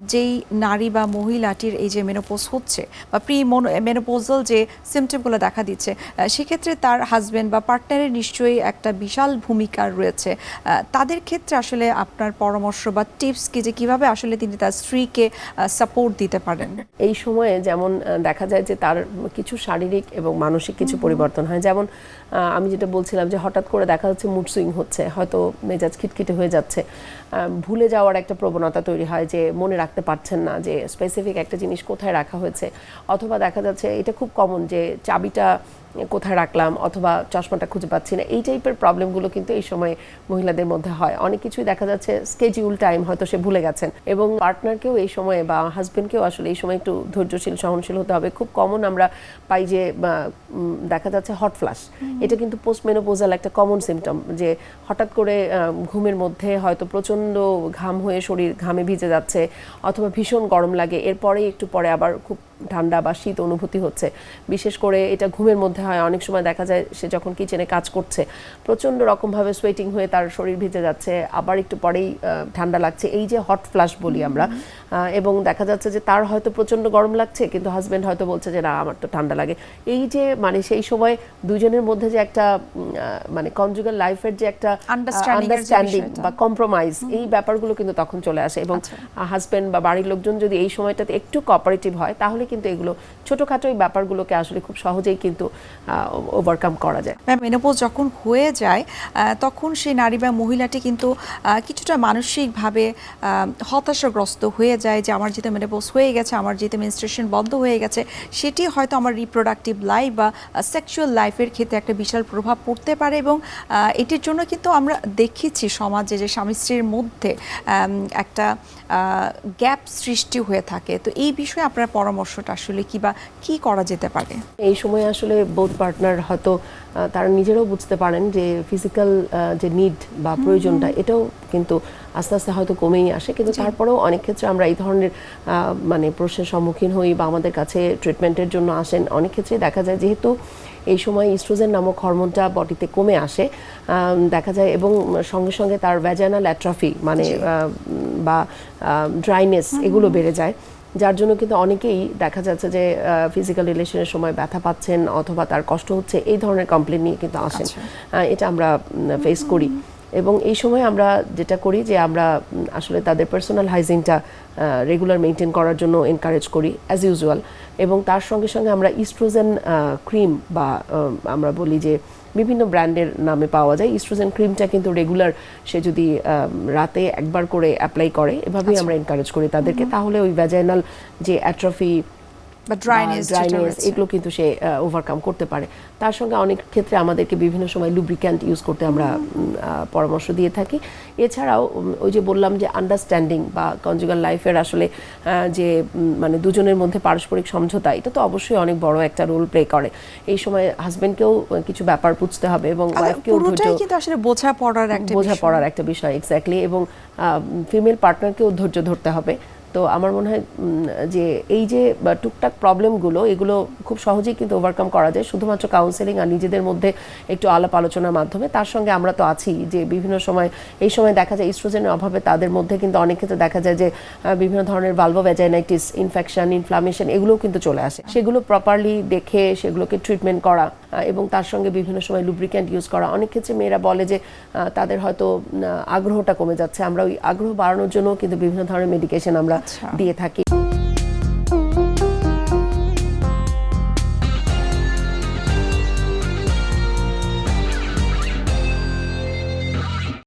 যেই নারী বা মহিলাটির এই যে মেনোপোজ হচ্ছে বা প্রি মেনোপোজাল যে সিমটমগুলো দেখা দিচ্ছে সেক্ষেত্রে তার হাজবেন্ড বা পার্টনারের নিশ্চয়ই একটা বিশাল ভূমিকা রয়েছে। তাদের ক্ষেত্রে আসলে আপনার পরামর্শ বা টিপস কি যে কীভাবে আসলে তিনি তার স্ত্রীকে সাপোর্ট দিতে পারেন? এই সময়ে যেমন দেখা যায় যে তার কিছু শারীরিক এবং মানসিক কিছু পরিবর্তন হয়। যেমন আমি যেটা বলছিলাম যে হঠাৎ করে দেখা যাচ্ছে মুড সুইং হচ্ছে হয়তো মেজাজ খিটখিটে হয়ে যাচ্ছে। ভুলে যাওয়ার একটা প্রবণতা তৈরি হয় যে মনে রাখতে পারছেন না যে স্পেসিফিক একটা জিনিস কোথায় রাখা হয়েছে। অথবা দেখা যাচ্ছে এটা খুব কমন যে চাবিটা কোথায় রাখলাম অথবা চশমাটা খুঁজে পাচ্ছি না এই টাইপের প্রবলেমগুলো কিন্তু এই সময় মহিলাদের মধ্যে হয়। অনেক কিছুই দেখা যাচ্ছে স্কেজিউল টাইম হয়তো সে ভুলে গেছেন এবং পার্টনারকেও এই সময়ে বা হাজবেন্ডকেও আসলে এই সময় একটু ধৈর্যশীল সহনশীল হতে হবে। খুব কমন আমরা পাই যে দেখা যাচ্ছে হট ফ্লাশ এটা কিন্তু পোস্ট মেনোপোজাল একটা কমন সিমটম যে হঠাৎ করে ঘুমের মধ্যে হয়তো প্রচণ্ড ঘাম হয়ে শরীর ঘামে ভিজে যাচ্ছে অথবা ভীষণ গরম লাগে এরপরেই একটু পরে আবার খুব ঠান্ডা বা শীত অনুভূতি হচ্ছে। বিশেষ করে এটা ঘুমের মধ্যে হয় অনেক সময় দেখা যায় সে যখন কিচেনে কাজ করছে প্রচণ্ড রকমভাবে সোয়েটিং হয়ে তার শরীর ভিজে যাচ্ছে আবার একটু পরেই ঠান্ডা লাগছে। এই যে হট ফ্লাশ বলি আমরা এবং দেখা যাচ্ছে যে তার হয়তো প্রচণ্ড গরম লাগছে কিন্তু হাজবেন্ড হয়তো বলছে যে না আমার তো ঠান্ডা লাগে। এই যে মানে সেই সময় দুজনের মধ্যে যে একটা মানে কনজুগাল লাইফের যে একটা আন্ডারস্ট্যান্ডিং বা কম্প্রোমাইজ এই ব্যাপারগুলো কিন্তু তখন চলে আসে। এবং আচ্ছা। হাজবেন্ড বা বাড়ির লোকজন যদি এই সময়টাতে একটু কোঅপারেটিভ হয় তাহলে কিন্তু এগুলো ছোটোখাটো এই ব্যাপারগুলোকে আসলে খুব সহজেই কিন্তু ওভারকাম করা যায়। ম্যাম মেনোপোজ যখন হয়ে যায় তখন সেই নারী বা মহিলাটি কিন্তু কিছুটা মানসিকভাবে হতাশাগ্রস্ত হয়ে যায় যে আমার যেতে মেনোপোজ হয়ে গেছে, আমার যেতে মেনস্ট্রেশন বন্ধ হয়ে গেছে, সেটি হয়তো আমার রিপ্রোডাক্টিভ লাইফ বা সেক্সুয়াল লাইফের ক্ষেত্রে একটা বিশাল প্রভাব পড়তে পারে এবং এটির জন্য কিন্তু আমরা দেখেছি সমাজে যে স্বামী স্ত্রীর মধ্যে একটা গ্যাপ সৃষ্টি হয়ে থাকে। তো এই বিষয়ে আপনার পরামর্শটা আসলে কি বা কি করা যেতে পারে? এই সময় আসলে বোথ পার্টনার হয়তো তারা নিজেরাও বুঝতে পারেন যে ফিজিক্যাল যে নিড বা প্রয়োজনটা এটাও কিন্তু আস্তে আস্তে হয়তো কমেই আসে। কিন্তু তারপরেও অনেক ক্ষেত্রে আমরা এই ধরনের মানে প্রশ্নের সম্মুখীন হই বা আমাদের কাছে ট্রিটমেন্টের জন্য আসেন। অনেক ক্ষেত্রে দেখা যায় যেহেতু এই সময় ইস্ট্রোজেন নামক হরমোনটা বডিতে কমে আসে দেখা যায় এবং সঙ্গে সঙ্গে তার ভ্যাজানাল অ্যাট্রফি মানে বা ড্রাইনেস এগুলো বেড়ে যায়। যার জন্য কিন্তু অনেকেই দেখা যাচ্ছে যে ফিজিক্যাল রিলেশনের সময় ব্যথা পাচ্ছেন অথবা তার কষ্ট হচ্ছে এই ধরনের কমপ্লেন নিয়ে কিন্তু আসেন আচ্ছা। এটা আমরা ফেস করি এবং এই সময় আমরা যেটা করি যে আমরা আসলে তাদের পার্সোনাল হাইজিনটা রেগুলার মেনটেন করার জন্য এনকারেজ করি অ্যাজ ইউজুয়াল এবং তার সঙ্গে সঙ্গে আমরা ইস্ট্রোজেন ক্রিম বা আমরা বলি যে বিভিন্ন ব্র্যান্ডের নামে পাওয়া যায়। ইস্ট্রোজেন ক্রিমটা কিন্তু রেগুলার সে যদি রাতে একবার করে অ্যাপ্লাই করে এভাবেই আমরা এনকারেজ করি তাদেরকে। তাহলে ওই ভ্যাজাইনাল যে অ্যাট্রফি ড্রাইনেস এগুলো কিন্তু সে ওভারকাম করতে পারে। তার সঙ্গে অনেক ক্ষেত্রে আমাদেরকে বিভিন্ন সময় লুব্রিক্যান্ট ইউজ করতে আমরা পরামর্শ দিয়ে থাকি। এছাড়াও ওই যে বললাম যে আন্ডারস্ট্যান্ডিং বা কনজুগাল লাইফের আসলে যে মানে দুজনের মধ্যে পারস্পরিক সমঝোতা এটা তো অবশ্যই অনেক বড় একটা রোল প্লে করে। এই সময় হাজবেন্ডকেও কিছু ব্যাপার বুঝতে হবে এবং ওয়াইফকেও কিন্তু আসলে বোঝা পড়ার একটা বোঝা বিষয়। পড়ার একটা বিষয় এক্স্যাক্টলি এবং ফিমেল পার্টনারকেও ধৈর্য ধরতে হবে। তো আমার মনে হয় যে এই যে টুকটাক প্রবলেমগুলো, এগুলো খুব সহজেই কিন্তু ওভারকাম করা যায়। শুধুমাত্র কাউন্সেলিং আর নিজেদের মধ্যে একটু আলাপ আলোচনার মাধ্যমে। তার সঙ্গে আমরা তো আছি যে বিভিন্ন সময়, এই সময় দেখা যায় ইস্ট্রোজেনের অভাবে তাদের মধ্যে কিন্তু অনেক ক্ষেত্রে দেখা যায় যে বিভিন্ন ধরনের ভালভোভ্যাজাইনাইটিস ইনফেকশন ইনফ্লামেশন এগুলোও কিন্তু চলে আসে। সেগুলো প্রপারলি দেখে, সেগুলোকে ট্রিটমেন্ট করা এবং তার সঙ্গে বিভিন্ন সময় লুব্রিক্যান্ট ইউজ করা। অনেক ক্ষেত্রে মেয়েরা বলে যে তাদের হয়তো আগ্রহটা কমে যাচ্ছে। আমরা ওই আগ্রহ বাড়ানোর জন্য কিন্তু বিভিন্ন ধরনের মেডিকেশন আমরা আচ্ছা। দিয়ে থাকি।